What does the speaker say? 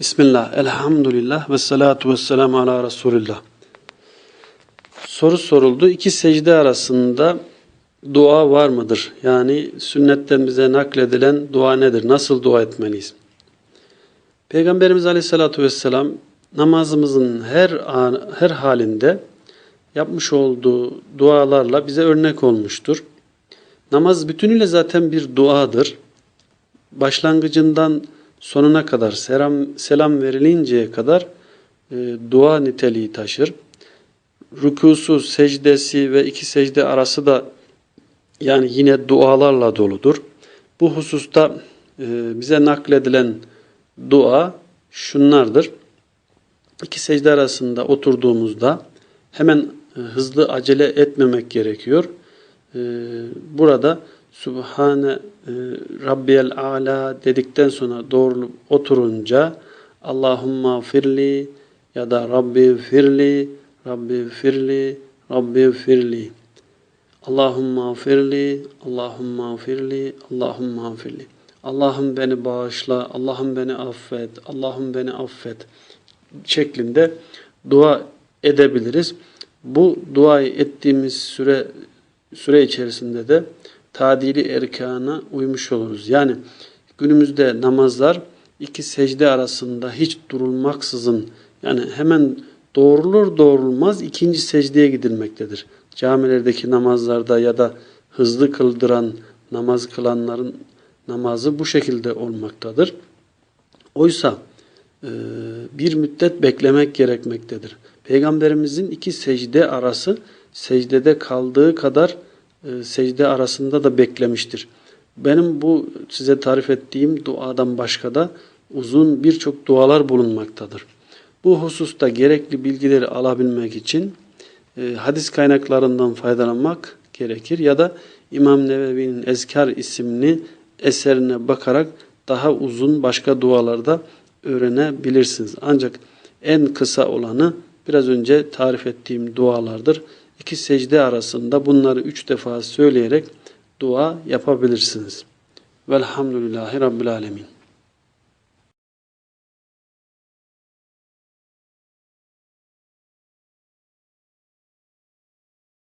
Bismillah, elhamdülillah ve salatu ve selamu ala Resulillah. Soru soruldu. İki secde arasında dua var mıdır? Yani sünnetten bize nakledilen dua nedir? Nasıl dua etmeliyiz? Peygamberimiz aleyhissalatu vesselam namazımızın her an, her halinde yapmış olduğu dualarla bize örnek olmuştur. Namaz bütünüyle zaten bir duadır. Başlangıcından sonuna kadar selam, selam verilinceye kadar e, dua niteliği taşır. Rükusu, secdesi ve iki secde arası da yani yine dualarla doludur. Bu hususta e, bize nakledilen dua şunlardır. İki secde arasında oturduğumuzda hemen e, hızlı acele etmemek gerekiyor. E, burada Subhane e, Rabbiyel Ala dedikten sonra doğru oturunca Allahumma firli ya da Rabbi firli, Rabbi firli, Rabbi firli. Allahumma firli, Allahumma firli, Allahumma firli. Allah'ım beni bağışla, Allah'ım beni affet, Allah'ım beni affet şeklinde dua edebiliriz. Bu duayı ettiğimiz süre süre içerisinde de tadili erkana uymuş oluruz. Yani günümüzde namazlar iki secde arasında hiç durulmaksızın yani hemen doğrulur doğrulmaz ikinci secdeye gidilmektedir. Camilerdeki namazlarda ya da hızlı kıldıran namaz kılanların namazı bu şekilde olmaktadır. Oysa e, bir müddet beklemek gerekmektedir. Peygamberimizin iki secde arası secdede kaldığı kadar secde arasında da beklemiştir. Benim bu size tarif ettiğim duadan başka da uzun birçok dualar bulunmaktadır. Bu hususta gerekli bilgileri alabilmek için e, hadis kaynaklarından faydalanmak gerekir ya da İmam Nevevi'nin Ezkar isimli eserine bakarak daha uzun başka dualarda öğrenebilirsiniz. Ancak en kısa olanı biraz önce tarif ettiğim dualardır. İki secde arasında bunları üç defa söyleyerek dua yapabilirsiniz. Velhamdülillahi Rabbil Alemin.